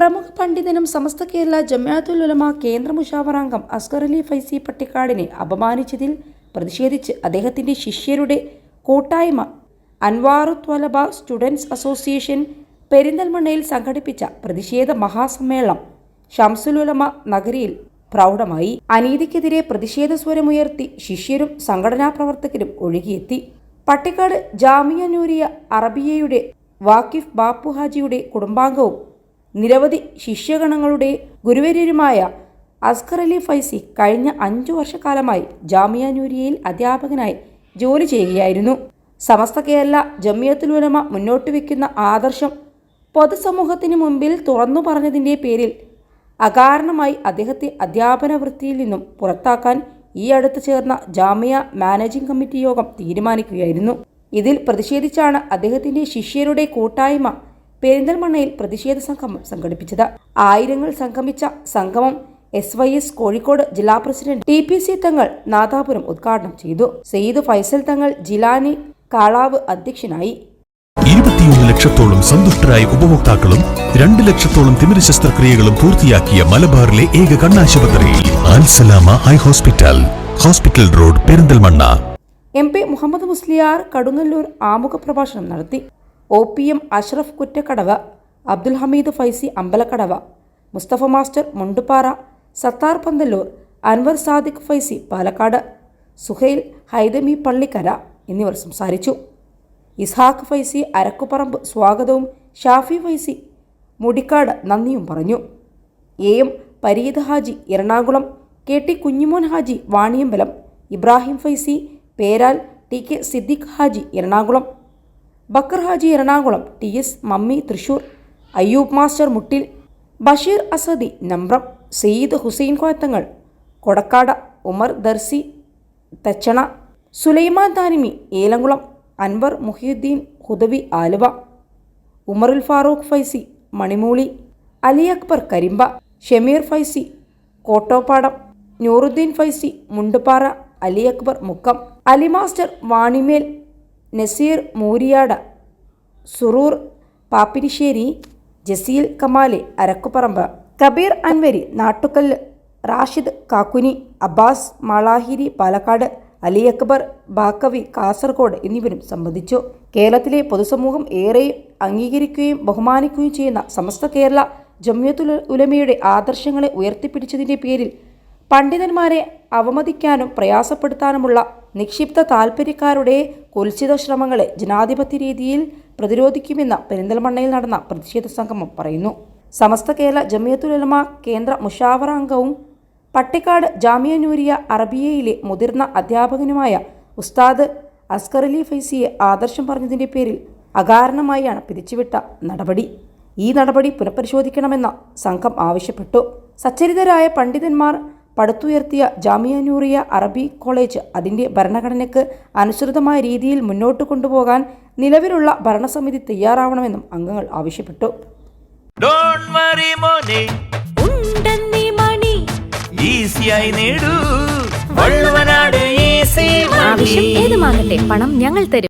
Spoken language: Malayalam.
പ്രമുഖ പണ്ഡിതനും സമസ്ത കേരള ജമ്യാത്തുൽ ഉലമ കേന്ദ്ര മുഷാവറാംഗം അസ്കർ അലി ഫൈസി പട്ടിക്കാടിനെ അപമാനിച്ചതിൽ പ്രതിഷേധിച്ച് അദ്ദേഹത്തിന്റെ ശിഷ്യരുടെ കൂട്ടായ്മ. അൻവാറു ത്വലബ സ്റ്റുഡൻസ് അസോസിയേഷൻ പെരിന്തൽമണ്ണയിൽ സംഘടിപ്പിച്ച പ്രതിഷേധ മഹാസമ്മേളനം ഷംസുലുലമ നഗരിയിൽ പ്രൗഢമായി. അനീതിക്കെതിരെ പ്രതിഷേധ സ്വരമുയർത്തി ശിഷ്യരും സംഘടനാ പ്രവർത്തകരും ഒഴുകിയെത്തി. പട്ടിക്കാട് ജാമിയ നൂരിയ അറബിയയുടെ വാക്കിഫ് ബാപ്പു ഹാജിയുടെ കുടുംബാംഗവും നിരവധി ശിഷ്യഗണങ്ങളുടെ ഗുരുവര്യരുമായ അസ്കർ അലി ഫൈസി കഴിഞ്ഞ അഞ്ചു വർഷക്കാലമായി ജാമിയ നൂരിയയിൽ അധ്യാപകനായി ജോലി ചെയ്യുകയായിരുന്നു. സമസ്ത കേരള ജമിയത്തുൽ ഉലമ മുന്നോട്ട് വയ്ക്കുന്ന ആദർശം പൊതുസമൂഹത്തിന് മുമ്പിൽ തുറന്നു പറഞ്ഞതിന്റെ പേരിൽ അകാരണമായി അദ്ദേഹത്തെ അധ്യാപന വൃത്തിയിൽ നിന്നും പുറത്താക്കാൻ ഈ അടുത്ത് ചേർന്ന ജാമിയ മാനേജിംഗ് കമ്മിറ്റി യോഗം തീരുമാനിക്കുകയായിരുന്നു. ഇതിൽ പ്രതിഷേധിച്ചാണ് അദ്ദേഹത്തിന്റെ ശിഷ്യരുടെ കൂട്ടായ്മ പെരിന്തൽമണ്ണയിൽ പ്രതിഷേധ സംഗമം സംഘടിപ്പിച്ചത്. ആയിരങ്ങൾ സംഗമിച്ച സംഗമം എസ് വൈ എസ് കോഴിക്കോട് ജില്ലാ പ്രസിഡന്റ് ടി പി സി തങ്ങൾ നാദാപുരം ഉദ്ഘാടനം ചെയ്തു. സെയ്ദ് ഫൈസൽ തങ്ങൾ ജിലാനി കാളാവ് അധ്യക്ഷനായി. ഇരുപത്തിയൊന്ന് ലക്ഷത്തോളം സന്തുഷ്ടരായ ഉപഭോക്താക്കളും രണ്ട് ലക്ഷത്തോളം തിമിര ശസ്ത്രക്രിയകളും പൂർത്തിയാക്കിയ മലബാറിലെ ഏക കണ്ണാശുപത്രിയിൽ Al Salama eye hospital hospital road Perinthalmanna. M P Muhammad Musliyar Kadungallur ആമുഖ പ്രഭാഷണം നടത്തി. O P M Ashraf Kuttakkadavu Abdul Hameed Faizi Ambalakkadavu Musthafa master Mundupara Sathar Panthalloor Anwar Sadiq Faizi Palakkad Suhail Haidami Pallikkara എന്നിവർ സംസാരിച്ചു. ഇസ്ഹാഖ് ഫൈസി അരക്കുപറമ്പ് സ്വാഗതവും ഷാഫി ഫൈസി മുടിക്കാട് നന്ദിയും പറഞ്ഞു. A M Pareed Haji Ernakulam K T Kunjimon Haji Vaniyambalam Ibrahim Faizi Peral T K Siddique Haji Ernakulam. Bakkar Haji Ernakulam T S Mammi Thrissur Ayyub master Muttil Basheer Asadi Nambram Syed Hussain Koyathangal Kodakkad Umar Darsi Thachana Sulaiman Thanimi Elamkulam Anwar Muhiyuddin Hudawi Aluva Umarul Farooq Faizi Manimooli Ali Akbar Karimba Shameer Faizi Kottopadam Nooruddin Faizi Mundupara Ali Akbar Mukkam Ali master Vanimel Naseer Mooriyad Suroor Pappinissery Jaseel Kamali Arakkuparamba Kabeer Anwari Nattukal Rashid Kakkuni Abbas Malahiri Palakkad Ali Akbar Baqavi Kasaragod എന്നിവരും സംബന്ധിച്ചു. കേരളത്തിലെ പൊതുസമൂഹം ഏറെ അംഗീകരിക്കുകയും ബഹുമാനിക്കുകയും ചെയ്യുന്ന സമസ്ത കേരള ജമ്യത്തുൽ ഉലമയുടെ ആദർശങ്ങളെ ഉയർത്തിപ്പിടിച്ചതിന്റെ പേരിൽ പണ്ഡിതന്മാരെ അവമതിക്കാനും പ്രയാസപ്പെടുത്താനുമുള്ള നിക്ഷിപ്ത താൽപ്പര്യക്കാരുടെ കുൽസിത ശ്രമങ്ങളെ ജനാധിപത്യ രീതിയിൽ പ്രതിരോധിക്കുമെന്ന് പെരിന്തൽമണ്ണയിൽ നടന്ന പ്രതിഷേധ സംഗമം പറയുന്നു. സമസ്ത കേരള ജമിയത്തുലമ കേന്ദ്ര മുഷാവറ അംഗവും പട്ടിക്കാട് ജാമിയ നൂരിയ അറബിയയിലെ മുതിർന്ന അധ്യാപകനുമായ ഉസ്താദ് അസ്കർ അലി ഫൈസിയെ ആദർശം പറഞ്ഞതിന്റെ പേരിൽ അകാരണമായാണ് പിരിച്ചുവിട്ട നടപടി. ഈ നടപടി പുനഃപരിശോധിക്കണമെന്ന സംഘം ആവശ്യപ്പെട്ടു. സച്ചരിതരായ പണ്ഡിതന്മാർ പടുത്തുയർത്തിയ ജാമിയ നൂറിയ അറബി കോളേജ് അതിന്റെ ഭരണഘടനയ്ക്ക് അനുസൃതമായ രീതിയിൽ മുന്നോട്ട് കൊണ്ടുപോകാൻ നിലവിലുള്ള ഭരണസമിതി തയ്യാറാവണമെന്നും അംഗങ്ങൾ ആവശ്യപ്പെട്ടു. ഡോണ്ട് വറി മോനെ. ഉണ്ടെന്നീ മണി. ഈസിയായി നേടൂ. വള്ളുവനാട് ഈസി ആവശ്യം ഏതുമാകട്ടെ പണം ഞങ്ങൾ തരും.